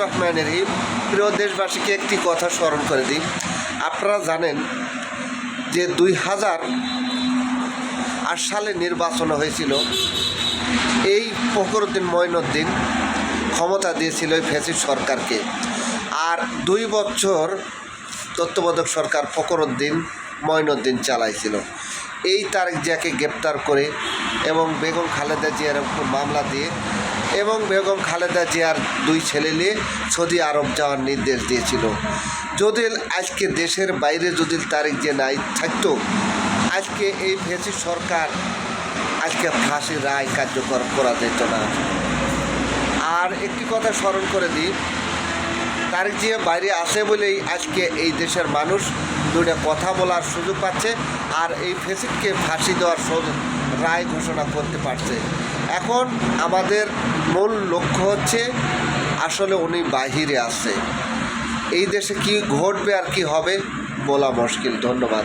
রহমান রহিম প্রিয় দেশবাসীকে একটি কথা স্মরণ করে দিই। আপনারা জানেন যে দুই হাজার আট সালে নির্বাচন হয়েছিল। এই ফখরুদ্দিন মঈনুদ্দিন ক্ষমতা দিয়েছিল এই ফেসিস সরকারকে। আর দুই বছর তত্ত্বাবধায়ক সরকার ফখরুদ্দিন মঈনুদ্দিন চালাইছিল। এই তারেক জিয়াকে গ্রেপ্তার করে এবং বেগম খালেদা জিয়ার মামলা দিয়ে এবং বেগম খালেদা জিয়ার দুই ছেলে নিয়ে সৌদি আরব যাওয়ার নির্দেশ দিয়েছিল। যদি আজকে দেশের বাইরে যদি তারেক জিয়া নাই থাকতো, আজকে এই ফেসিস সরকার আজকে ফাঁসির রায় কার্যকর করা যেত না। আর একটি কথা স্মরণ করে দিই তারেক জিয়া বাইরে আছে বলেই আজকে এই দেশের মানুষ দুইটা কথা বলার সুযোগ পাচ্ছে আর এই ফেসিককে ফাঁসি দেওয়ার রায় ঘোষণা করতে পারছে। এখন আমাদের মূল লক্ষ্য হচ্ছে আসলে উনি বাহিরে আছে এই দেশে কি ঘটবে আর কি হবে বলা মুশকিল। ধন্যবাদ।